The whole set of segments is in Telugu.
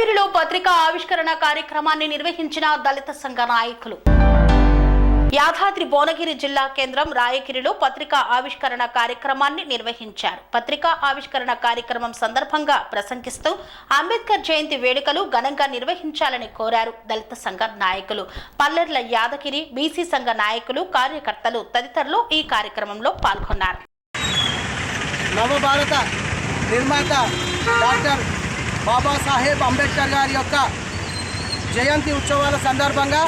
రాయగిరిలో పత్రికా ఆవిష్కరణ కార్యక్రమాన్ని నిర్వహించిన దళిత సంఘ నాయకులు. యాదాద్రి భువనగిరి జిల్లా కేంద్రం రాయగిరిలో పత్రికా ఆవిష్కరణ కార్యక్రమాన్ని నిర్వహించారు. పత్రికా ఆవిష్కరణ కార్యక్రమం సందర్భంగా ప్రసంగిస్తూ అంబేద్కర్ జయంతి వేడుకలు ఘనంగా నిర్వహించాలని కోరారు దళిత సంఘ నాయకులు. పల్లెర్ల యాదగిరి బీసీ సంఘ నాయకులు కార్యకర్తలు తదితరులు ఈ కార్యక్రమంలో పాల్గొన్నారు. నవభారత నిర్మాత డాక్టర్ బాబాసాహెబ్ అంబేద్కర్ గారి యొక్క జయంతి ఉత్సవాల సందర్భంగా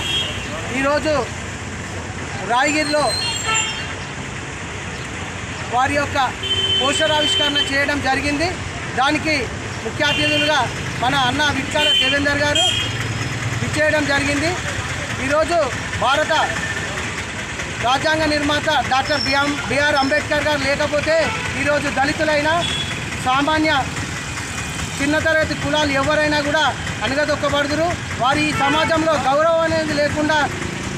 ఈరోజు రాయగిరిలో వారి యొక్క పోషరావిష్కరణ చేయడం జరిగింది. దానికి ముఖ్య అతిథులుగా మన అన్న విచ్చాల దేవేందర్ గారు ఇచ్చేయడం జరిగింది. ఈరోజు భారత రాజ్యాంగ నిర్మాత డాక్టర్ బిఆర్ బిఆర్ అంబేద్కర్ గారు లేకపోతే ఈరోజు దళితులైన సామాన్య చిన్న తరగతి కులాలు ఎవరైనా కూడా అణగదొక్కబడుదురు వారు ఈ సమాజంలో గౌరవం అనేది లేకుండా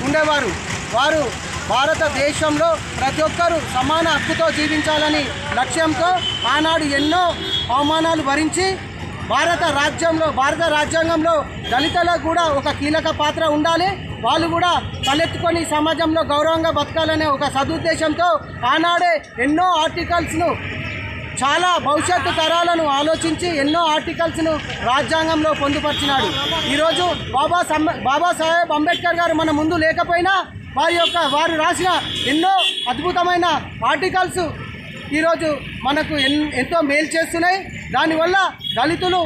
ఉండేవారు. వారు భారతదేశంలో ప్రతి ఒక్కరూ సమాన హక్కుతో జీవించాలని లక్ష్యంతో ఆనాడు ఎన్నో అవమానాలు భరించి భారత రాజ్యంలో భారత రాజ్యాంగంలో దళితులకు కూడా ఒక కీలక పాత్ర ఉండాలి. వాళ్ళు కూడా తలెత్తుకొని సమాజంలో గౌరవంగా బతకాలనే ఒక సదుద్దేశంతో ఆనాడే ఎన్నో ఆర్టికల్స్ను చాలా భవిష్యత్తు తరాలను ఆలోచించి ఎన్నో ఆర్టికల్స్ను రాజ్యాంగంలో పొందుపరిచినాడు. ఈరోజు బాబా సమ్- బాబాసాహెబ్ అంబేద్కర్ గారు మన ముందు లేకపోయినా వారి యొక్క వారు రాసిన ఎన్నో అద్భుతమైన ఆర్టికల్స్ ఈరోజు మనకు ఎన్ ఎంతో మేలు చేస్తున్నాయి. దానివల్ల దళితులు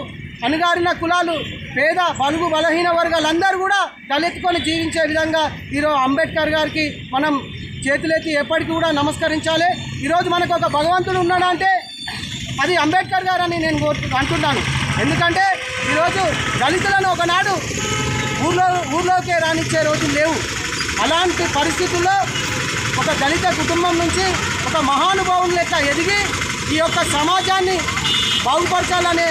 అణగారిన కులాలు పేద బలుగు బలహీన వర్గాలందరూ కూడా తలెత్తుకొని జీవించే విధంగా ఈరోజు అంబేద్కర్ గారికి మనం చేతులెత్తి ఎప్పటికీ కూడా నమస్కరించాలి. ఈరోజు మనకు ఒక భగవంతుడు ఉన్నాడంటే అది అంబేద్కర్ గారు అని నేను కోరు- అంటున్నాను ఎందుకంటే ఈరోజు దళితులను ఒకనాడు ఊర్లో ఊర్లోకే రానిచ్చే రోజులు లేవు. అలాంటి పరిస్థితుల్లో ఒక దళిత కుటుంబం నుంచి ఒక మహానుభావం లెక్క ఎదిగి ఈ యొక్క సమాజాన్ని బాగుపరచాలనే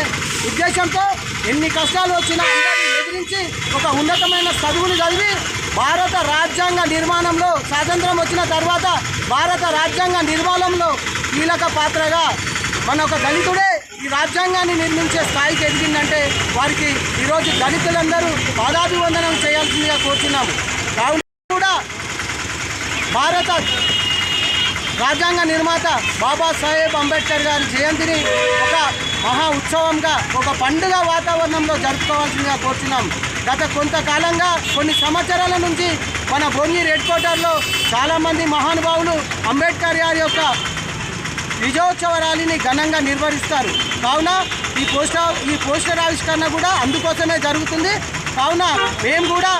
ఉద్దేశంతో ఎన్ని కష్టాలు వచ్చినా అందరినీ ఎదిరించి ఒక ఉన్నతమైన చదువులు చదివి భారత రాజ్యాంగ నిర్మాణంలో స్వాతంత్రం వచ్చిన తర్వాత భారత రాజ్యాంగ నిర్మాణంలో కీలక పాత్రగా మన ఒక దళితుడే ఈ రాజ్యాంగాన్ని నిర్మించే స్థాయికి ఎదిగిందంటే వారికి ఈరోజు దళితులందరూ పాదాభివందనం చేయాల్సిందిగా కోరుతున్నాము కావున కూడా భారత రాజ్యాంగ నిర్మాత బాబాసాహెబ్ అంబేద్కర్ గారి జయంతిని ఒక మహా ఉత్సవంగా ఒక పండుగ వాతావరణంలో జరుపుకోవాల్సిందిగా కోరుతున్నాం గత కొంతకాలంగా కొన్ని సంవత్సరాల నుంచి మన భువనగిరి రెడ్ క్వార్టర్లో చాలామంది మహానుభావులు అంబేద్కర్ గారి యొక్క విజయోత్సవ ర్యాలీని ఘనంగా నిర్వహిస్తారు. కావున ఈ పోస్టర్ ఈ పోస్టర్ ఆవిష్కరణ కూడా అందుకోసమే జరుగుతుంది. కావున మేము కూడా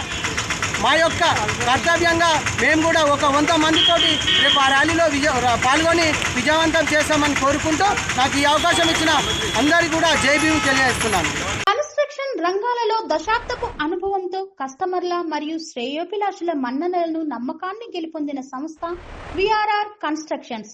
మా యొక్క కర్తవ్యంగా మేము కూడా ఒక వంద మందితోటి రేపు ఆ ర్యాలీలో విజయ పాల్గొని విజయవంతం చేస్తామని కోరుకుంటూ నాకు ఈ అవకాశం ఇచ్చిన అందరికీ కూడా జై తెలియజేస్తున్నాను. కన్స్ట్రక్షన్ రంగాలలో దశాబ్దపు అనుభవంతో కస్టమర్ల మరియు శ్రేయోభిలాషుల మన్ననలను నమ్మకాన్ని గెలుపొందిన సంస్థ విఆర్ఆర్ కన్స్ట్రక్షన్స్.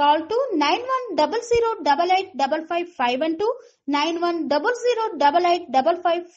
Call to 9100 88 55